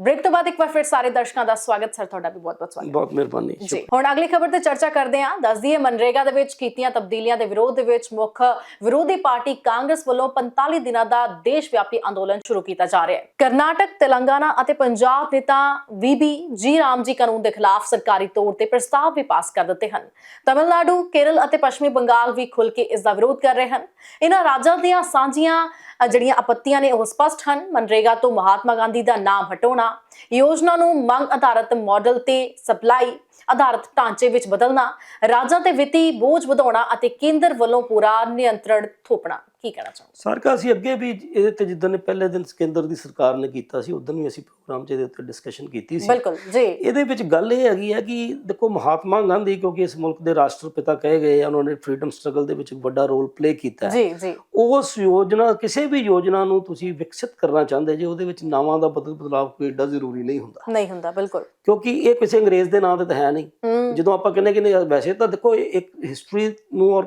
Break ਤੋਂ ਬਾਅਦ ਇੱਕ ਵਾਰ ਫਿਰ ਸਾਰੇ ਦਰਸ਼ਕਾਂ ਦਾ ਸਵਾਗਤ ਸਰ ਤੁਹਾਡਾ ਵੀ ਬਹੁਤ ਬਹੁਤ ਸਵਾਗਤ। ਬਹੁਤ ਮਿਹਰਬਾਨੀ ਜੀ ਹੁਣ ਅਗਲੀ ਖਬਰ ਤੇ ਚਰਚਾ ਕਰਦੇ ਹਾਂ। ਦੱਸ ਦਈਏ ਮਨਰੇਗਾ ਦੇ ਵਿੱਚ ਕੀਤੀਆਂ ਤਬਦੀਲੀਆਂ ਦੇ ਵਿਰੋਧ ਦੇ ਵਿੱਚ ਮੁੱਖ ਵਿਰੋਧੀ ਪਾਰਟੀ ਕਾਂਗਰਸ ਵੱਲੋਂ 45 ਦਿਨਾਂ ਦਾ ਦੇਸ਼ ਵਿਆਪੀ ਅੰਦੋਲਨ ਸ਼ੁਰੂ ਕੀਤਾ ਜਾ ਰਿਹਾ ਹੈ। ਕਰਨਾਟਕ ਤੇਲੰਗਾਨਾ ਅਤੇ ਪੰਜਾਬ ਨੇ ਤਾਂ ਵੀਬੀ ਜੀ ਰਾਮ ਜੀ ਕਾਨੂੰਨ ਦੇ ਖਿਲਾਫ ਸਰਕਾਰੀ ਤੌਰ ਤੇ ਪ੍ਰਸਤਾਵ ਵੀ ਪਾਸ ਕਰ ਦਿੱਤੇ ਹਨ। ਤਮਿਲਨਾਡੂ ਕੇਰਲ ਅਤੇ ਪੱਛਮੀ ਬੰਗਾਲ ਵੀ ਖੁੱਲ ਕੇ ਇਸ ਦਾ ਵਿਰੋਧ ਕਰ ਰਹੇ ਹਨ। ਇਹਨਾਂ ਰਾਜਾਂ ਦੀਆਂ ਸਾਂਝੀਆਂ ਜਿਹੜੀਆਂ ਆਪੱਤੀਆਂ ਨੇ ਉਹ ਸਪਸ਼ਟ ਹਨ। ਮਨਰੇਗਾ ਤੋਂ ਮਹਾਤਮਾ ਗਾਂਧੀ ਦਾ ਨਾਮ ਹਟਾਉਣਾ ਯੋਜਨਾ ਨੂੰ ਮੰਗ ਆਧਾਰਿਤ ਮਾਡਲ ਤੇ ਸਪਲਾਈ ਆਧਾਰਿਤ ਢਾਂਚੇ ਵਿੱਚ ਬਦਲਣਾ, ਰਾਜਾਂ ਤੇ ਵਿੱਤੀ ਬੋਝ ਵਧਾਉਣਾ ਅਤੇ ਕੇਂਦਰ ਵੱਲੋਂ ਪੂਰਾ ਨਿਯੰਤਰਣ ਥੋਪਣਾ। ਕੀ ਕਹਿਣਾ ਚਾਹੋ ਸਰਕਾਰ ਅਸੀਂ ਅੱਗੇ ਵੀ ਇਹਦੇ ਤੇ ਜਿੱਦਾਂ ਨੇ ਪਹਿਲੇ ਦਿਨ ਕੇਂਦਰ ਦੀ ਸਰਕਾਰ ਨੇ ਕੀਤਾ ਸੀ ਉਦੋਂ ਵੀ ਅਸੀਂ ਪ੍ਰੋਗਰਾਮ 'ਚ ਇਹਦੇ ਉੱਤੇ ਡਿਸਕਸ਼ਨ ਕੀਤੀ ਸੀ। ਬਿਲਕੁਲ ਜੀ। ਇਹਦੇ ਵਿੱਚ ਗੱਲ ਇਹ ਹੈਗੀ ਹੈ ਕਿ ਦੇਖੋ ਮਹਾਤਮਾ ਗਾਂਧੀ ਕਿਉਂਕਿ ਇਸ ਮੁਲਕ ਦੇ ਰਾਸ਼ਟਰਪਿਤਾ ਕਹੇ ਗਏ ਆ ਉਹਨਾਂ ਨੇ ਫਰੀडम ਸਟਰਗਲ ਦੇ ਵਿੱਚ ਵੱਡਾ ਰੋਲ ਪਲੇ ਕੀਤਾ ਜੀ ਜੀ। ਉਸ ਯੋਜਨਾ ਕਿਸੇ ਵੀ ਯੋਜਨਾ ਨੂੰ ਤੁਸੀਂ ਵਿਕਸਿਤ ਕਰਨਾ ਚਾਹੁੰਦੇ ਜੇ ਉਹਦੇ ਵਿੱਚ ਨਾਵਾਂ ਦਾ ਬਦਲ ਬਦਲਾਵ ਕੋਈ ਏਡਾ ਜ਼ਰੂਰੀ ਨਹੀਂ ਹੁੰਦਾ। ਨਹੀਂ ਹੁੰਦਾ ਬਿਲਕੁਲ। ਕਿਉਂਕਿ ਇਹ ਕਿਸੇ ਅੰਗਰੇਜ਼ ਦੇ ਨਾਂ ਤੇ ਤਾਂ ਹੈ ਨਹੀਂ। ਹੂੰ। ਜਦੋਂ ਆਪਾਂ ਕਹਿੰਦੇ ਕਿ ਵੈਸੇ ਤਾਂ ਦੇਖੋ ਇੱਕ ਹਿਸਟਰੀ ਨੂੰ ਔਰ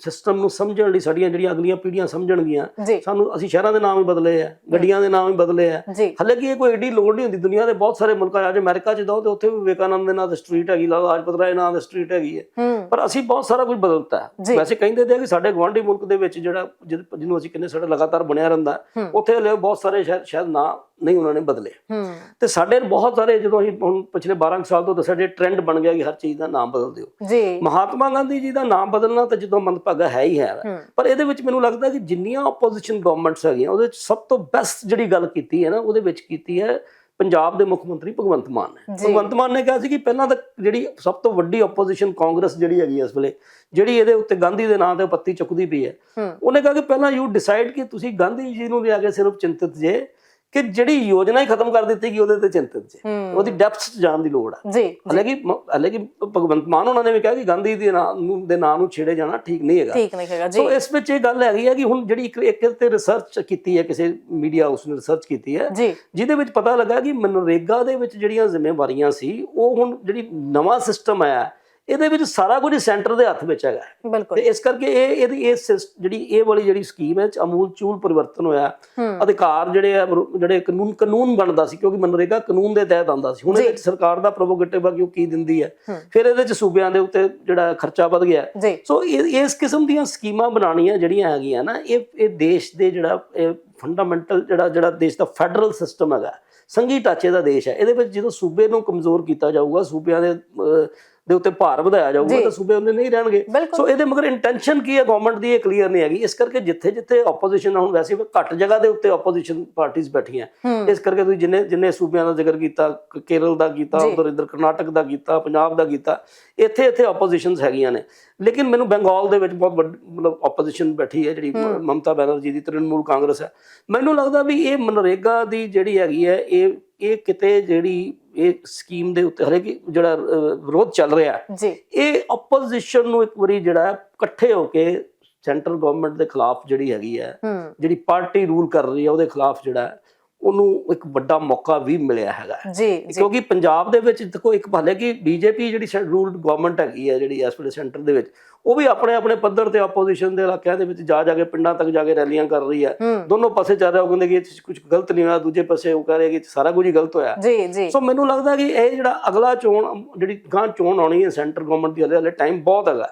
ਸਿਸਟਮ ਨੂੰ ਸਮਝਣ ਲਈ ਸਾਡੀਆਂ ਜਿਹੜੀਆਂ ਅਗਲੀਆਂ ਪੀੜ੍ਹੀਆਂ ਸਮਝਣਗੀਆਂ ਜੀ। ਸਾਨੂੰ ਅਸੀਂ ਸ਼ਹਿਰਾਂ ਦੇ ਨਾਮ ਹੀ ਬਦਲੇ ਆ ਗੱਡੀਆਂ ਦੇ ਨਾਮ ਹੀ ਬਦਲੇ ਆ। ਜੀ। ਹਲੇ ਕਿ ਇਹ ਕੋਈ ਏਡੀ ਲੋੜ ਨਹੀਂ ਹੁੰਦੀ ਦੁਨੀਆ ਦੇ ਬਹੁਤ ਸਾਰੇ ਮੁਲਕਾਂ 'ਚ ਅੱਜ ਅਮਰੀਕਾ 'ਚ ਜਾਓ ਤੇ ਉੱਥੇ ਵੀ ਵਿਵੇਕਾਨੰਦ ਦੇ ਨਾਂ ਤੇ ਸਟਰੀਟ ਹੈਗੀ ਲਾਲਾ ਲਾਜਪਤ ਰਾਏ ਨਾਂ ਤੇ ਸਟਰੀਟ ਹੈਗੀ ਹੈ। ਪਰ ਅਸੀਂ ਬਹੁਤ ਸਾਰਾ ਕੁਝ ਬਦਲਤਾ ਜੀ। ਵੈਸੇ ਕਹਿੰਦੇ ਤੇ ਆ ਕਿ ਸਾਡੇ ਗਵਾਂਢੀ ਮੁਲਕ ਦੇ ਵਿੱਚ ਜਿਹੜਾ ਜਿਹਨੂੰ ਅਸੀਂ ਕਹਿੰਦੇ ਸਾਡਾ ਲਗਾਤਾਰ ਬਣਿਆ ਰਹਿੰਦਾ। ਉੱਥੇ ਬਹੁਤ ਸਾਰੇ ਸ਼ਾਇਦ ਨਾਂ ਨਹੀਂ ਉਹਨਾਂ ਨੇ ਬਦਲੇ। ਤੇ ਸਾਡੇ ਬਹੁਤ ਸਾਰੇ ਜਦੋਂ ਅਸੀਂ ਹੁਣ ਪਿਛਲੇ 12 ਕੁ ਸਾਲ ਤੋਂ ਦੱਸਿਆ ਜੇ ਟ੍ਰੈਂਡ ਬਣ ਗਿਆ ਕਿ ਹਰ ਚੀਜ਼ ਦਾ ਨਾਮ ਬਦਲ ਦਿਓ। ਜੀ। ਮਹਾਤਮਾ ਗਾਂਧੀ ਜੀ ਦਾ ਨਾਮ ਬਦਲਣਾ ਤਾਂ ਜਦੋਂ ਮੰਦਭਾਗਾ ਹੈ ਹੀ ਹੈ। ਪਰ ਇਹਦੇ ਵਿੱਚ ਮੈਨੂੰ ਲੱਗਦਾ ਕਿ ਜਿੰਨੀਆਂ ਆਪੋਜੀਸ਼ਨ ਗਵਰਨਮੈਂਟਸ ਹੈਗੀਆਂ ਉਹਦੇ ਵਿੱਚ ਸਭ ਤੋਂ ਬੈਸਟ ਜਿਹੜੀ ਗੱਲ ਕੀਤੀ ਹੈ ਨਾ ਉਹਦੇ ਵਿੱਚ ਕੀਤੀ ਹੈ ਪੰਜਾਬ ਦੇ ਮੁੱਖ ਮੰਤਰੀ ਭਗਵੰਤ ਮਾਨ ਨੇ। ਭਗਵੰਤ ਮਾਨ ਨੇ ਕਿਹਾ ਸੀ ਕਿ ਪਹਿਲਾਂ ਤਾਂ ਜਿਹੜੀ ਸਭ ਤੋਂ ਵੱਡੀ ਆਪੋਜੀਸ਼ਨ ਕਾਂਗਰਸ ਜਿਹੜੀ ਹੈਗੀ ਇਸ ਵੇਲੇ ਜਿਹੜੀ ਇਹਦੇ ਉੱਤੇ ਗਾਂਧੀ ਦੇ ਨਾਂ ਤੇ ਪੱਤੀ ਚੁੱਕਦੀ ਪਈ ਹੈ। ਹੂੰ। ਉਹਨੇ ਕਿਹਾ ਕਿ ਪਹਿਲਾਂ ਯੂ ਡਿਸਾਈਡ ਕਿ ਤੁਸੀਂ ਗਾਂਧੀ ਜੀ ਨੂੰ ਲਿਆ ਕੇ ਸਿਰਫ ਚਿੰਤਿਤ ਜੇ ਕਿ ਜਿਹੜੀ ਯੋਜਨਾ ਹੀ ਖਤਮ ਕਰ ਦਿੱਤੀ ਗਈ ਉਹਦੇ ਤੇ ਚਿੰਤਿਤ ਜੇ। ਉਹਦੀ ਡੈਪਥ 'ਚ ਜਾਣ ਦੀ ਲੋੜ ਜੀ ਹਾਲਾਂਕਿ ਹਾਲਾਂਕਿ ਭਗਵੰਤ ਮਾਨ ਉਹਨਾਂ ਨੇ ਵੀ ਕਿਹਾ ਕਿ ਗਾਂਧੀ ਦੇ ਨਾਂ ਨੂੰ ਦੇ ਨਾਂ ਨੂੰ ਛੇੜੇ ਜਾਣਾ ਠੀਕ ਨਹੀਂ ਹੈਗਾ। ਠੀਕ ਨਹੀਂ ਹੈਗਾ ਜੀ। ਸੋ ਇਸ ਵਿੱਚ ਇਹ ਗੱਲ ਹੈਗੀ ਹੈ ਕਿ ਹੁਣ ਜਿਹੜੀ ਇੱਕ ਇੱਕ ਤੇ ਰਿਸਰਚ ਕੀਤੀ ਹੈ ਕਿਸੇ ਮੀਡੀਆ ਹਾਊਸ ਨੇ ਰਿਸਰਚ ਕੀਤੀ ਹੈ। ਜਿਹਦੇ ਵਿੱਚ ਪਤਾ ਲੱਗਾ ਕਿ ਮਨਰੇਗਾ ਦੇ ਵਿੱਚ ਜਿਹੜੀਆਂ ਜ਼ਿੰਮੇਵਾਰੀਆਂ ਸੀ ਉਹ ਹੁਣ ਜਿਹੜੀ ਨਵਾਂ ਸਿਸਟਮ ਆਇਆ ਇਹਦੇ ਵਿੱਚ ਸਾਰਾ ਕੁਝ ਸੈਂਟਰ ਦੇ ਹੱਥ ਵਿੱਚ ਹੈਗਾ। ਤੇ ਇਸ ਕਰਕੇ ਇਹ ਇਹਦੀ ਇਹ ਜਿਹੜੀ ਇਹ ਵਾਲੀ ਜਿਹੜੀ ਸਕੀਮ ਹੈ ਇਹ 'ਚ ਅਮੂਲ ਚੂਲ ਪਰਿਵਰਤਨ ਹੋਇਆ। ਅਧਿਕਾਰ ਜਿਹੜੇ ਜਿਹੜੇ ਕਾਨੂੰਨ ਕਾਨੂੰਨ ਬਣਦਾ ਸੀ ਕਿਉਂਕਿ ਮਨਰੇਗਾ ਕਾਨੂੰਨ ਦੇ ਤਹਿਤ ਆਉਂਦਾ ਸੀ। ਹੁਣ ਵਿੱਚ ਸਰਕਾਰ ਦਾ ਪ੍ਰੋਵੋਗੇਟਿਵ ਆ ਕਿ ਉਹ ਕੀ ਦਿੰਦੀ ਹੈ। ਫਿਰ ਇਹਦੇ ਚ ਸੂਬਿਆਂ ਦੇ ਉੱਤੇ ਜਿਹੜਾ ਖਰਚਾ ਵਧ ਗਿਆ। ਸੋ ਇਹ ਇਸ ਕਿਸਮ ਦੀਆਂ ਸਕੀਮਾਂ ਬਣਾਉਣੀਆਂ ਜਿਹੜੀਆਂ ਹੈਗੀਆਂ ਨਾ ਇਹ ਇਹ ਦੇਸ਼ ਦੇ ਜਿਹੜਾ ਇਹ ਫੰਡਾਮੈਂਟਲ ਜਿਹੜਾ ਜਿਹੜਾ ਦੇਸ਼ ਦਾ ਫੈਡਰਲ ਸਿਸਟਮ ਹੈਗਾ। ਸੰਘੀ ਢਾਂਚੇ ਦਾ ਦੇਸ਼ ਹੈ। ਇਹਦੇ ਵਿੱਚ ਜਦੋਂ ਸੂਬੇ ਨੂੰ ਕਮਜ਼ੋਰ ਕੀਤਾ ਜਾਊਗਾ ਸੂਬਿਆਂ ਦੇ ਦੇ ਉੱਤੇ ਭਾਰ ਵਧਾਇਆ ਜਾਊਗਾ। ਤਾਂ ਸੂਬੇ ਉਹਨੇ ਨਹੀਂ ਰਹਿਣਗੇ। ਸੋ ਇਹਦੇ ਮਗਰ ਇੰਟੈਂਸ਼ਨ ਕੀ ਹੈ? ਗਵਰਨਮੈਂਟ ਦੀ ਇਹ ਕਲੀਅਰ ਨਹੀਂ ਹੈਗੀ। ਇਸ ਕਰਕੇ ਜਿੱਥੇ ਜਿੱਥੇ ਆਪੋਜੀਸ਼ਨ ਹੁਣ ਵੈਸੇ ਵੀ ਘੱਟ ਜਗ੍ਹਾ ਦੇ ਉੱਤੇ ਆਪੋਜੀਸ਼ਨ ਪਾਰਟੀਆਂ ਬੈਠੀਆਂ। ਇਸ ਕਰਕੇ ਤੁਸੀਂ ਜਿੰਨੇ ਜਿੰਨੇ ਸੂਬਿਆਂ ਦਾ ਜ਼ਿਕਰ ਕੀਤਾ ਕੇਰਲ ਦਾ ਕੀਤਾ। ਉਧਰ ਇੱਧਰ ਕਰਨਾਟਕ ਦਾ ਕੀਤਾ ਪੰਜਾਬ ਦਾ ਕੀਤਾ ਇੱਥੇ ਇੱਥੇ ਆਪੋਜੀਸ਼ਨਸ ਹੈਗੀਆਂ ਨੇ। ਲੇਕਿਨ ਮੈਨੂੰ ਬੰਗਾਲ ਦੇ ਵਿੱਚ ਬਹੁਤ ਵੱਡੀ ਮਤਲਬ ਆਪੋਜੀਸ਼ਨ ਬੈਠੀ ਹੈ ਜਿਹੜੀ ਮਮਤਾ ਬੈਨਰਜੀ ਦੀ ਤ੍ਰਿਣਮੂਲ ਕਾਂਗਰਸ ਹੈ। ਮੈਨੂੰ ਲੱਗਦਾ ਵੀ ਇਹ ਮਨਰੇਗਾ ਦੀ ਜਿਹੜੀ ਹੈਗੀ ਹੈ ਇਹ ਇਹ ਕਿਤੇ ਜਿਹੜੀ ਇਹ ਸਕੀਮ ਦੇ ਉੱਤੇ ਹਰੇ ਜਿਹੜਾ ਵਿਰੋਧ ਚੱਲ ਰਿਹਾ ਹੈ। ਜੀ। ਇਹ ਆਪੋਜੀਸ਼ਨ ਨੂੰ ਇੱਕ ਵਾਰੀ ਜਿਹੜਾ ਇਕੱਠੇ ਹੋ ਕੇ ਸੈਂਟਰਲ ਗਵਰਨਮੈਂਟ ਦੇ ਖਿਲਾਫ ਜਿਹੜੀ ਹੈਗੀ ਹੈ ਜਿਹੜੀ ਪਾਰਟੀ ਰੂਲ ਕਰ ਰਹੀ ਹੈ ਉਹਦੇ ਖਿਲਾਫ ਜਿਹੜਾ ਉਹਨੂੰ ਇੱਕ ਵੱਡਾ ਮੌਕਾ ਵੀ ਮਿਲਿਆ ਹੈਗਾ। ਜੀ ਕਿਉਂਕਿ ਪੰਜਾਬ ਦੇ ਵਿੱਚ ਦੇਖੋ ਇੱਕ ਭਾਲੇ ਕਿ ਬੀਜੇਪੀ ਜਿਹੜੀ ਰੂਲਡ ਗਵਰਨਮੈਂਟ ਹੈਗੀ ਹੈ ਜਿਹੜੀ ਇਸ ਵੇਲੇ ਸੈਂਟਰ ਦੇ ਵਿੱਚ ਉਹ ਵੀ ਆਪਣੇ ਆਪਣੇ ਪੱਧਰ ਤੇ ਆਪੋਜੀਸ਼ਨ ਦੇ ਇਲਾਕਿਆਂ ਦੇ ਵਿੱਚ ਜਾ ਜਾ ਕੇ ਪਿੰਡਾਂ ਤੱਕ ਜਾ ਕੇ ਰੈਲੀਆਂ ਕਰ ਰਹੀ ਹੈ। ਦੋਨੋਂ ਪਾਸੇ ਚੱਲ ਰਿਹਾ ਉਹ ਕਹਿੰਦੇ ਕਿ ਇਹ ਕੁਝ ਗਲਤ ਨਹੀਂ ਹੋਇਆ ਦੂਜੇ ਪਾਸੇ ਉਹ ਕਹਿ ਰਹੇ ਕਿ ਸਾਰਾ ਕੁਝ ਹੀ ਗਲਤ ਹੋਇਆ। ਜੀ ਜੀ। ਸੋ ਮੈਨੂੰ ਲੱਗਦਾ ਕਿ ਇਹ ਜਿਹੜਾ ਅਗਲਾ ਚੋਣ ਜਿਹੜੀ ਗਾਂ ਚੋਣ ਆਉਣੀ ਹੈ ਸੈਂਟਰ ਗਵਰਨਮੈਂਟ ਦੀ ਹਲੇ ਹਲੇ ਟਾਈਮ ਬਹੁਤ ਹੈਗਾ।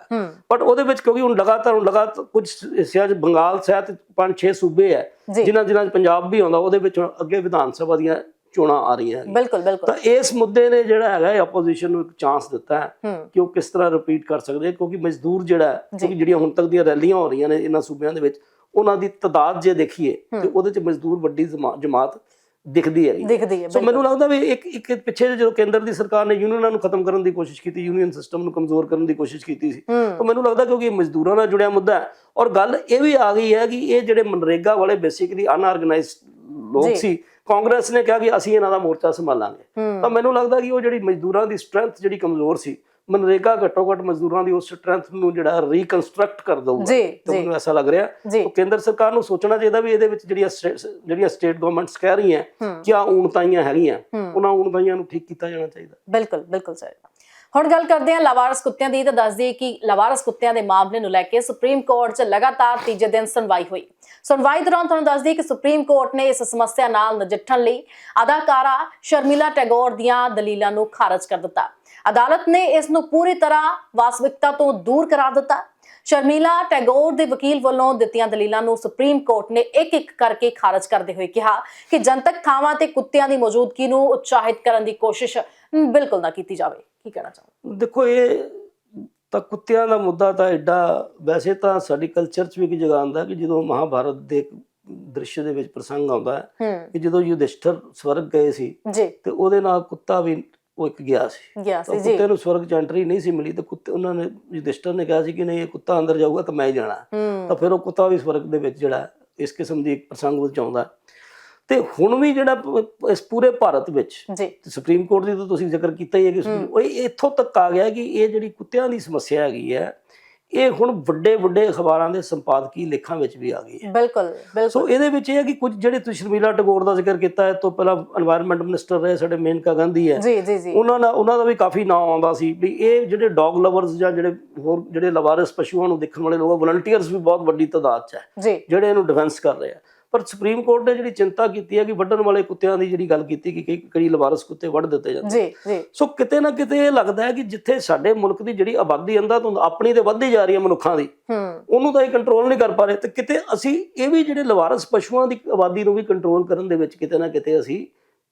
ਬਟ ਉਹਦੇ ਵਿੱਚ ਕਿਉਂਕਿ ਹੁਣ ਲਗਾਤਾਰ ਹੁਣ ਲਗਾਤਾਰ ਕੁਝ ਹਿੱਸਿਆਂ 'ਚ ਬੰਗਾਲ ਸਹਿਤ ਪੰਜ ਛੇ ਸੂਬੇ ਹੈ ਜਿਨ੍ਹਾਂ ਜਿਨ੍ਹਾਂ 'ਚ ਪੰਜਾਬ ਵੀ ਆਉਂਦਾ ਉਹਦੇ ਵਿੱਚ ਅੱਗੇ ਵਿਧਾਨ ਸਭਾ ਦੀਆਂ ਚੋਣਾਂ ਆ ਰਹੀਆਂ ਹੈਗੀਆਂ। ਬਿਲਕੁਲ ਬਿਲਕੁਲ। ਤਾਂ ਇਸ ਮੁੱਦੇ ਨੇ ਜਿਹੜਾ ਹੈਗਾ ਇਹ ਆਪੋਜੀਸ਼ਨ ਨੂੰ ਇੱਕ ਚਾਂਸ ਦਿੱਤਾ ਹੈ ਹੂੰ। ਕਿ ਉਹ ਕਿਸ ਤਰ੍ਹਾਂ ਰਿਪੀਟ ਕਰ ਸਕਦੇ ਕਿਉਂਕਿ ਮਜ਼ਦੂਰ ਜਿਹੜਾ ਹੈ, ਕਿਉਂਕਿ ਜਿਹੜੀਆਂ ਹੁਣ ਤੱਕ ਦੀਆਂ ਰੈਲੀਆਂ ਹੋ ਰਹੀਆਂ ਨੇ ਇਹਨਾਂ ਸੂਬਿਆਂ ਦੇ ਵਿੱਚ ਉਹਨਾਂ ਦੀ ਤਦਾਦ ਜੇ ਦੇਖੀਏ ਤੇ ਉਹਦੇ 'ਚ ਮਜ਼ਦੂਰ ਵੱਡੀ ਜਮਾ- ਜਮਾਤ ਦਿਖਦੀ ਹੈ ਦਿਖਦੀ ਹੈ ਸੋ ਮੈਨੂੰ ਲੱਗਦਾ ਵੀ ਇੱਕ ਇੱਕ ਪਿੱਛੇ ਜਦੋਂ ਕੇਂਦਰ ਦੀ ਸਰਕਾਰ ਨੇ ਯੂਨੀਅਨਾਂ ਨੂੰ ਖਤਮ ਕਰਨ ਦੀ ਕੋਸ਼ਿਸ਼ ਕੀਤੀ ਯੂਨੀਅਨ ਸਿਸਟਮ ਨੂੰ ਕਮਜ਼ੋਰ ਕਰਨ ਦੀ ਕੋਸ਼ਿਸ਼ ਕੀਤੀ ਸੀ ਹੂੰ। ਤਾਂ ਮੈਨੂੰ ਲੱਗਦਾ ਕਿਉਂਕਿ ਮਜ਼ਦੂਰਾਂ ਨਾਲ ਜੁੜਿਆ ਮੁੱਦਾ ਹੈ। ਔਰ ਗੱਲ ਇਹ ਵੀ ਆ ਗਈ ਹੈ ਕਿ ਇਹ ਜਿਹੜੇ ਮਨਰੇਗਾ ਵਾਲੇ ਬੇਸਿਕਲੀ ਅਨਆਰਗੇਨਾਈਜ਼ਡ ਲੋਕ। ਸੀ ਕਾਂਗਰਸ ਨੇ ਕਿਹਾ ਕਿ ਅਸੀਂ ਇਹਨਾਂ ਦਾ ਮੋਰਚਾ ਸੰਭਾਲਾਂਗੇ। ਤਾਂ ਮੈਨੂੰ ਲੱਗਦਾ ਕਿ ਉਹ ਜਿਹੜੀ ਮਜ਼ਦੂਰਾਂ ਦੀ ਸਟਰੈਂਥ ਜਿਹੜੀ ਕਮਜ਼ੋਰ ਸੀ ਮਨਰੇਗਾ ਘੱਟੋ ਘੱਟ ਮਜ਼ਦੂਰਾਂ ਦੀ ਉਸ ਸਟਰੈਂਥ ਨੂੰ ਜਿਹੜਾ ਰੀਕਨਸਟਰਕਟ ਕਰ ਦਊਗਾ। ਜੀ ਤਾਂ ਜੀ। ਮੈਨੂੰ ਐਸਾ ਲੱਗ ਰਿਹਾ। ਤਾਂ ਕੇਂਦਰ ਸਰਕਾਰ ਨੂੰ ਸੋਚਣਾ ਚਾਹੀਦਾ ਵੀ ਇਹਦੇ ਵਿੱਚ ਜਿਹੜੀਆਂ ਜਿਹੜੀਆਂ ਸਟੇਟ ਗਵਰਨਮੈਂਟਸ ਕਹਿ ਰਹੀਆਂ ਹੂੰ। ਕਿਆ ਊਣਤਾਈਆਂ ਹੈਗੀਆਂ ਉਹਨਾਂ ਊਣਤਾਈਆਂ ਨੂੰ ਠੀਕ ਕੀਤਾ ਜਾਣਾ ਚਾਹੀਦਾ। ਬਿਲਕੁਲ ਬਿਲਕੁਲ ਸਰ। ਹੁਣ ਗੱਲ ਕਰਦੇ ਹਾਂ ਲਾਵਾਰਸ ਕੁੱਤਿਆਂ ਦੀ ਤਾਂ ਦੱਸ ਦਈਏ ਕਿ ਲਾਵਾਰਸ ਕੁੱਤਿਆਂ ਦੇ ਮਾਮਲੇ ਨੂੰ ਲੈ ਕੇ ਸੁਪਰੀਮ ਕੋਰਟ 'ਚ ਲਗਾਤਾਰ ਤੀਜੇ ਦਿਨ ਸੁਣਵਾਈ ਹੋਈ। ਸੁਣਵਾਈ ਦੌਰਾਨ ਤੁਹਾਨੂੰ ਦੱਸ ਦਈਏ ਕਿ ਸੁਪਰੀਮ ਕੋਰਟ ਨੇ ਇਸ ਸਮੱਸਿਆ ਨਾਲ ਨਜਿੱਠਣ ਲਈ ਅਦਾਕਾਰਾ ਸ਼ਰਮੀਲਾ ਟੈਗੋਰ ਦੀਆਂ ਦਲੀਲਾਂ ਨੂੰ ਖਾਰਜ ਕਰ ਦਿੱਤਾ। ਅਦਾਲਤ ਨੇ ਇਸ ਨੂੰ ਪੂਰੀ ਤਰ੍ਹਾਂ ਵਾਸਤਵਿਕਤਾ ਤੋਂ ਦੂਰ ਕਰਾ ਦਿੱਤਾ। ਸ਼ਰਮੀਲਾ ਟੈਗੋਰ ਦੇ ਵਕੀਲ ਵੱਲੋਂ ਦਿੱਤੀਆਂ ਦਲੀਲਾਂ ਨੂੰ ਸੁਪਰੀਮ ਕੋਰਟ ਨੇ ਇੱਕ-ਇੱਕ ਕਰਕੇ ਖਾਰਜ ਕਰਦੇ ਹੋਏ ਕਿਹਾ ਕਿ ਜਨਤਕ ਥਾਵਾਂ ਤੇ ਕੁੱਤਿਆਂ ਦੀ ਮੌਜੂਦਗੀ ਨੂੰ ਉਤਸ਼ਾਹਿਤ ਕਰਨ ਦੀ ਕੋਸ਼ਿਸ਼ ਬਿਲਕੁਲ ਨਾ ਕੀਤੀ ਜਾਵੇ ਕੀ ਕਹਿਣਾ ਚਾਹੋ ਦੇਖੋ ਇਹ ਤਾਂ ਕੁੱਤਿਆਂ ਦਾ ਮੁੱਦਾ ਤਾਂ ਐਡਾ ਵੈਸੇ ਤਾਂ ਸਾਡੀ ਕਲਚਰ 'ਚ ਵੀ ਇੱਕ ਜਗ੍ਹਾ ਆਉਂਦਾ ਕਿ ਜਦੋਂ ਮਹਾਭਾਰਤ ਦੇ ਦ੍ਰਿਸ਼ ਦੇ ਵਿੱਚ ਪ੍ਰਸੰਗ ਆਉਂਦਾ ਹੈ ਕਿ ਜਦੋਂ ਯੁਧਿਸ਼ਠਰ ਸਵਰਗ ਗਏ ਸੀ ਤੇ ਉਹਦੇ ਨਾਲ ਕੁੱਤਾ ਵੀ ਉਹ ਇੱਕ ਗਿਆ ਸੀ। ਗਿਆ ਤਾਂ ਸੀ ਜੀ। ਕੁੱਤੇ ਨੂੰ ਸਵਰਗ 'ਚ ਐਂਟਰੀ ਨਹੀਂ ਸੀ ਮਿਲੀ ਤੇ ਕੁੱਤੇ ਉਹਨਾਂ ਨੇ ਯੁਧਿਸ਼ਠਰ ਨੇ ਕਿਹਾ ਸੀ ਕਿ ਨਹੀਂ ਇਹ ਕੁੱਤਾ ਅੰਦਰ ਜਾਊਗਾ ਤਾਂ ਮੈਂ ਹੀ ਜਾਣਾ। ਤਾਂ ਫਿਰ ਉਹ ਕੁੱਤਾ ਵੀ ਸਵਰਗ ਦੇ ਵਿੱਚ ਜਿਹੜਾ ਇਸ ਕਿਸਮ ਦੀ ਇੱਕ ਪ੍ਰਸੰਗ ਵਿੱਚ ਆਉਂਦਾ। ਤੇ ਹੁਣ ਵੀ ਜਿਹੜਾ ਇਸ ਪੂਰੇ ਭਾਰਤ ਵਿੱਚ ਸੁਪਰੀਮ ਕੋਰਟ ਦੀ ਤਾਂ ਤੁਸੀਂ ਜ਼ਿਕਰ ਕੀਤਾ ਹੀ ਹੈ ਕਿ ਉਹ ਇੱਥੋਂ ਤੱਕ ਆ ਗਿਆ ਕਿ ਇਹ ਜਿਹੜੀ ਕੁੱਤਿਆਂ ਦੀ ਸਮੱਸਿਆ ਹੈਗੀ ਹੈ ਇਹ ਹੁਣ ਵੱਡੇ ਵੱਡੇ ਅਖਬਾਰਾਂ ਦੇ ਸੰਪਾਦਕੀ ਲੇਖਾਂ ਵਿੱਚ ਵੀ ਆ ਗਈ ਹੈ। ਬਿਲਕੁਲ ਬਿਲਕੁਲ। ਸੋ ਇਹਦੇ ਵਿੱਚ ਇਹ ਹੈ ਕਿ ਕੁਝ ਜਿਹੜੇ ਤੁਸੀਂ ਸ਼ਰਮੀਲਾ ਟਗੋਰ ਦਾ ਜ਼ਿਕਰ ਕੀਤਾ ਹੈ ਤੋਂ ਪਹਿਲਾਂ এনवायरमेंट ਮਿਨਿਸਟਰ ਰਹੇ ਸਾਡੇ ਮੇਨਕਾ ਗਾਂਧੀ ਹੈ। ਜੀ ਜੀ ਜੀ। ਉਹਨਾਂ ਦਾ ਉਹਨਾਂ ਦਾ ਵੀ ਕਾਫੀ ਨਾਮ ਆਉਂਦਾ ਸੀ ਵੀ ਇਹ ਜਿਹੜੇ ਡੌਗ ਲਵਰਸ ਜਾਂ ਜਿਹੜੇ ਹੋਰ ਜਿਹੜੇ ਲਵਾਰਸ ਪਸ਼ੂਆਂ ਨੂੰ ਦੇਖਣ ਵਾਲੇ ਲੋਕ ਵਲੰਟੀਅਰਸ ਵੀ ਬਹੁਤ ਵੱਡੀ ਤਾਦਾਦ 'ਚ ਹੈ। ਜਿਹੜੇ ਇਹਨੂੰ ਡਿਫੈਂਸ ਕਰ ਰਹੇ ਆ। ਪਰ ਸੁਪਰੀਮ ਕੋਰਟ ਨੇ ਜਿਹੜੀ ਚਿੰਤਾ ਕੀਤੀ ਹੈ ਕਿ ਵੱਢਣ ਵਾਲੇ ਕੁੱਤਿਆਂ ਦੀ ਜਿਹੜੀ ਗੱਲ ਕੀਤੀ ਕਿ ਕਈ ਕਈ ਲਵਾਰਸ ਕੁੱਤੇ ਵੱਢ ਦਿੱਤੇ ਜਾਂਦੇ ਜੀ ਜੀ। ਸੋ ਕਿਤੇ ਨਾ ਕਿਤੇ ਇਹ ਲੱਗਦਾ ਹੈ ਕਿ ਜਿੱਥੇ ਸਾਡੇ ਮੁਲਕ ਦੀ ਜਿਹੜੀ ਆਬਾਦੀ ਅੰਦਾ ਤੋਂ ਆਪਣੀ ਤੇ ਵੱਧਦੀ ਜਾ ਰਹੀ ਹੈ ਮਨੁੱਖਾਂ ਦੀ ਹੂੰ। ਉਹਨੂੰ ਤਾਂ ਇਹ ਕੰਟਰੋਲ ਨਹੀਂ ਕਰ ਪਾ ਰਹੇ। ਤੇ ਕਿਤੇ ਅਸੀਂ ਇਹ ਵੀ ਜਿਹੜੇ ਲਵਾਰਸ ਪਸ਼ੂਆਂ ਦੀ ਆਬਾਦੀ ਨੂੰ ਵੀ ਕੰਟਰੋਲ ਕਰਨ ਦੇ ਵਿੱਚ ਕਿਤੇ ਨਾ ਕਿਤੇ ਅਸੀਂ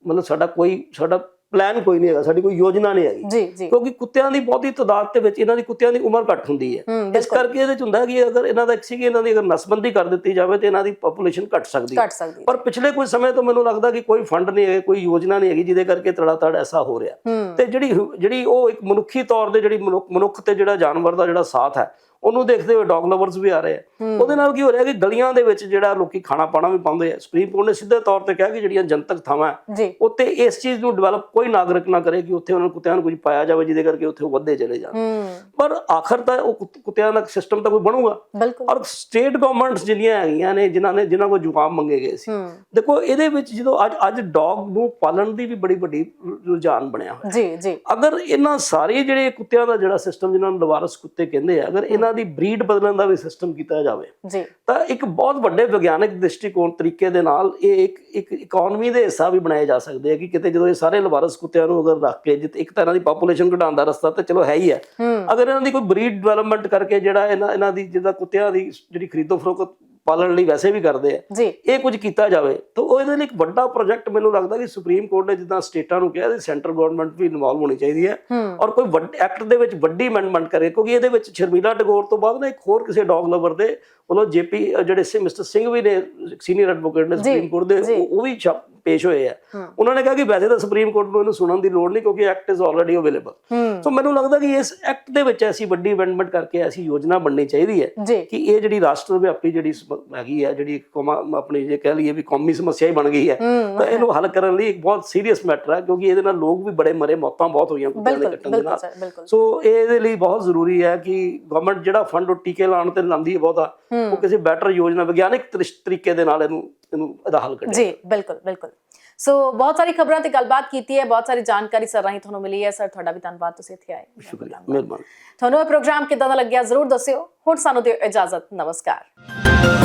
ਮਤਲਬ ਸਾਡਾ ਕੋਈ ਸਾਡਾ ਪਲਾਨ ਕੋਈ ਨਹੀਂ ਹੈਗਾ ਸਾਡੀ ਕੋਈ ਯੋਜਨਾ ਨਹੀਂ ਹੈਗੀ। ਕਿਉਂਕਿ ਕੁੱਤਿਆਂ ਦੀ ਬਹੁਤੀ ਤਾਦਾਦ ਦੇ ਵਿੱਚ ਇਹਨਾਂ ਦੀ ਕੁੱਤਿਆਂ ਦੀ ਉਮਰ ਘੱਟ ਹੁੰਦੀ ਹੈ। ਇਸ ਕਰਕੇ ਇਹਦੇ ਚ ਹੁੰਦਾ ਕਿ ਅਗਰ ਇਹਨਾਂ ਦਾ ਇੱਕ ਸੀ ਕਿ ਇਹਨਾਂ ਦੀ ਅਗਰ ਨਸਬੰਦੀ ਕਰ ਦਿੱਤੀ ਜਾਵੇ ਤੇ ਇਹਨਾਂ ਦੀ ਪੋਪੂਲੇਸ਼ਨ ਘਟ ਸਕਦੀ ਹੈ। ਪਰ ਪਿਛਲੇ ਕੁਝ ਸਮੇਂ ਤੋਂ ਮੈਨੂੰ ਲੱਗਦਾ ਕਿ ਕੋਈ ਫੰਡ ਨਹੀਂ ਹੈ ਕੋਈ ਯੋਜਨਾ ਨਹੀਂ ਹੈਗੀ ਜਿਹਦੇ ਕਰਕੇ ਤੜਾ ਐਸਾ ਹੋ ਰਿਹਾ। ਤੇ ਜਿਹੜੀ ਜਿਹੜੀ ਉਹ ਇੱਕ ਮਨੁੱਖੀ ਤੌਰ ਤੇ ਜਿਹੜੀ ਮਨੁੱਖ ਤੇ ਜਿਹੜਾ ਜਾਨਵਰ ਦਾ ਜਿਹੜਾ ਸਾਥ ਹੈ ਉਹਨੂੰ ਦੇਖਦੇ ਹੋਏ ਡੌਗ ਲਵਰਸ ਵੀ ਆ ਰਹੇ ਆ। ਉਹਦੇ ਨਾਲ ਕੀ ਹੋ ਰਿਹਾ ਕਿ ਗਲੀਆਂ ਦੇ ਵਿੱਚ ਜਿਹੜਾ ਲੋਕੀ ਖਾਣਾ ਪਾਣਾ ਵੀ ਪਾਉਂਦੇ ਆ। ਸੁਪਰੀਮ ਕੋਰਟ ਨੇ ਸਿੱਧੇ ਤੌਰ ਤੇ ਕਿਹਾ ਕਿ ਜਿਹੜੀਆਂ ਜਨਤਕ ਥਾਵਾਂ ਉੱਤੇ ਇਸ ਚੀਜ਼ ਨੂੰ ਡਿਵੈਲਪ ਕੋਈ ਨਾਗਰਿਕ ਨਾ ਕਰੇ ਕਿ ਉੱਥੇ ਉਹਨਾਂ ਕੁੱਤਿਆਂ ਨੂੰ ਕੁਝ ਪਾਇਆ ਜਾਵੇ ਜਿਹਦੇ ਕਰਕੇ ਉੱਥੇ ਉਹ ਵੱਧਦੇ ਚਲੇ ਜਾਣ। ਪਰ ਆਖਰ ਤਾਂ ਉਹ ਕੁੱਤ- ਕੁੱਤਿਆਂ ਦਾ ਸਿਸਟਮ ਤਾਂ ਕੋਈ ਬਣੂਗਾ। ਔਰ ਸਟੇਟ ਗਵਰਨਮੈਂਟਸ ਜਿਹੜੀਆਂ ਹੈਗੀਆਂ ਨੇ ਜਿਨ੍ਹਾਂ ਨੇ ਜਿਨ੍ਹਾਂ ਕੋਲ ਜਵਾਬ ਮੰਗੇ ਗਏ ਸੀ। ਦੇਖੋ ਇਹਦੇ ਵਿੱਚ ਜਦੋਂ ਅੱਜ ਅੱਜ ਡੌਗ ਨੂੰ ਪਾਲਣ ਦੀ ਵੀ ਬੜੀ ਵੱਡੀ ਰੁਝਾਨ ਬਣਿਆ ਹੋਇਆ। ਜੀ ਜੀ। ਅਗਰ ਇਹਨਾਂ ਸਾਰੇ ਜਿਹੜੇ ਕੁੱਤਿਆਂ ਦਾ ਜਿਹੜਾ ਸਿਸਟਮ ਜਿਨ੍ਹਾਂ ਨੂੰ ਲਵਾਰਸ ਕੁੱਤੇ ਕਹਿੰਦੇ ਆ ਅਗਰ ਇਹਨਾਂ ਦੀ ਬਰੀਡ ਬਦਲਣ ਦਾ ਵੀ ਸਿਸਟਮ ਕੀਤਾ ਜਾਵੇ ਜੀ। ਤਾਂ ਇੱਕ ਬਹੁਤ ਵੱਡੇ ਵਿਗਿਆਨਕ ਦ੍ਰਿਸ਼ਟੀਕੋਣ ਤਰੀਕੇ ਦੇ ਨਾਲ ਇਹ ਇੱਕ ਇੱਕ ਇਕਨੋਮੀ ਦੇ ਹਿੱਸਾ ਵੀ ਬਣਾਏ ਜਾ ਸਕਦੇ ਆ ਕਿ ਕਿਤੇ ਜਦੋਂ ਇਹ ਸਾਰੇ ਲਵਾਰਸ ਕੁੱਤਿਆਂ ਨੂੰ ਅਗਰ ਰੱਖ ਕੇ ਜਿੱਤੇ ਇੱਕ ਤਰ੍ਹਾਂ ਦੀ ਪੋਪੂਲੇਸ਼ਨ ਘਟਾਉਣ ਦਾ ਰਸਤਾ ਤਾਂ ਚਲੋ ਹੈ ਹੀ ਹੈ ਹੂੰ। ਅਗਰ ਇਹਨਾਂ ਦੀ ਕੋਈ ਬਰੀਡ ਡਿਵੈਲਪਮੈਂਟ ਕਰਕੇ ਜਿਹੜਾ ਇਹਨਾਂ ਇਹਨਾਂ ਦੀ ਜਿਹਦਾ ਕੁੱਤਿਆਂ ਦੀ ਜਿਹੜੀ ਖਰੀਦੋ ਫਰੋਖਤ ਪਾਲਣ ਲਈ ਵੈਸੇ ਵੀ ਕਰਦੇ ਆ। ਇਹ ਕੁਝ ਕੀਤਾ ਜਾਵੇ ਤਾਂ ਉਹ ਇਹਦੇ ਲਈ ਇੱਕ ਵੱਡਾ ਪ੍ਰੋਜੈਕਟ ਮੈਨੂੰ ਲੱਗਦਾ ਕਿ ਸੁਪਰੀਮ ਕੋਰਟ ਨੇ ਜਿੱਦਾਂ ਸਟੇਟਾਂ ਨੂੰ ਕਿਹਾ ਸੀ ਸੈਂਟਰ ਗਵਰਨਮੈਂਟ ਵੀ ਇਨਵੋਲਵ ਹੋਣੀ ਚਾਹੀਦੀ ਹੈ। ਔਰ ਕੋਈ ਵੱਡੇ ਐਕਟ ਦੇ ਵਿੱਚ ਵੱਡੀ ਅਮੈਂਡਮੈਂਟ ਕਰੇ ਕਿਉਂਕਿ ਇਹਦੇ ਵਿੱਚ ਸ਼ਰਮੀਲਾ ਟੈਗੋਰ ਤੋਂ ਬਾਅਦ ਨਾ ਇੱਕ ਹੋਰ ਕਿਸੇ ਡੌਗ ਲਵਰ ਦੇ ਵੱਲੋਂ ਜੇਪੀ ਜਿਹੜੇ ਸੀ ਮਿਸਟਰ ਸਿੰਘ ਵੀ ਨੇ ਸੀਨੀਅਰ ਐਡਵੋਕੇਟ ਨੇ ਸੁਪਰੀਮ ਕੋਰਟ ਦੇ। ਉਹ ਵੀ ਪੇਸ਼ ਹੋਏ ਆ। ਉਹਨਾਂ ਨੇ ਕਿਹਾ ਕਿ ਵੈਸੇ ਤਾਂ ਸੁਪਰੀਮ ਕੋਰਟ ਨੂੰ ਇਹਨੂੰ ਸੁਣਨ ਦੀ ਲੋੜ ਨਹੀਂ ਕਿਉਂਕਿ act is already available so ਮੈਨੂੰ ਲੱਗਦਾ ਕਿ ਇਸ ਐਕਟ ਦੇ ਵਿੱਚ ਐਸੀ ਵੱਡੀ ਅਮੈਂਡਮੈਂਟ ਕਰਕੇ ਐਸੀ ਯੋਜਨਾ ਬਣਨੀ ਚਾਹੀਦੀ ਹੈ ਕਿ ਇਹ ਜਿਹੜੀ ਰਾਸ਼ਟਰ ਵਿਆਪੀ ਜਿਹੜੀ ਹੈਗੀ ਹੈ ਜਿਹੜੀ ਕੌਮਾ ਆਪਣੀ ਜੇ ਕਹਿ ਲਈਏ ਵੀ ਕੌਮੀ ਸਮੱਸਿਆ ਹੀ ਬਣ ਗਈ ਹੈ ਤਾਂ ਇਹਨੂੰ ਹੱਲ ਕਰਨ ਲਈ ਇੱਕ ਬਹੁਤ ਸੀਰੀਅਸ ਮੈਟਰ ਹੈ ਕਿਉਂਕਿ ਇਹਦੇ ਨਾਲ ਲੋਕ ਵੀ ਬੜੇ ਮਰੇ ਮੌਤਾਂ ਬਹੁਤ ਹੋਈਆਂ ਕੁੱਤਿਆਂ ਦੇ ਕੱਟਣ ਦੇ ਨਾਲ। ਸੋ ਇਹਦੇ ਲਈ ਬਹੁਤ ਜ਼ਰੂਰੀ ਹੈ ਕਿ ਗਵਰਨਮੈਂਟ ਜਿਹੜਾ ਫੰਡ ਉਹ ਟੀਕੇ ਲਾਉਣ ਤੇ ਲਾਉਂਦੀ ਹੈ ਬਹੁਤਾ। ਉਹ ਕਿਸੇ ਬੈਟਰ ਯੋਜਨਾ ਵਿਗਿਆਨਕ ਤਰੀਕੇ ਦੇ ਨਾਲ ਇਹਨੂੰ ਇਹਨੂੰ ਇਹਦਾ ਹੱਲ ਕੱਢੇ ਜੀ ਬਿਲਕੁਲ ਬਿਲਕੁਲ। ਸੋ ਬਹੁਤ ਸਾਰੀ ਖਬਰਾਂ ਤੇ ਗੱਲਬਾਤ ਕੀਤੀ ਹੈ ਬਹੁਤ ਸਾਰੀ ਜਾਣਕਾਰੀ ਸਰ ਰਾਹੀਂ ਤੁਹਾਨੂੰ ਮਿਲੀ ਹੈ। ਸਰ ਤੁਹਾਡਾ ਵੀ ਧੰਨਵਾਦ ਤੁਸੀਂ ਇੱਥੇ ਆਏ। ਸ਼ੁਕਰੀਆ ਮਿਹਰਬਾਨੀ। ਤੁਹਾਨੂੰ ਇਹ ਪ੍ਰੋਗਰਾਮ ਕਿੱਦਾਂ ਦਾ ਲੱਗਿਆ ਜ਼ਰੂਰ ਦੱਸਿਓ। ਹੁਣ ਸਾਨੂੰ ਦਿਓ ਇਜਾਜ਼ਤ। ਨਮਸਕਾਰ।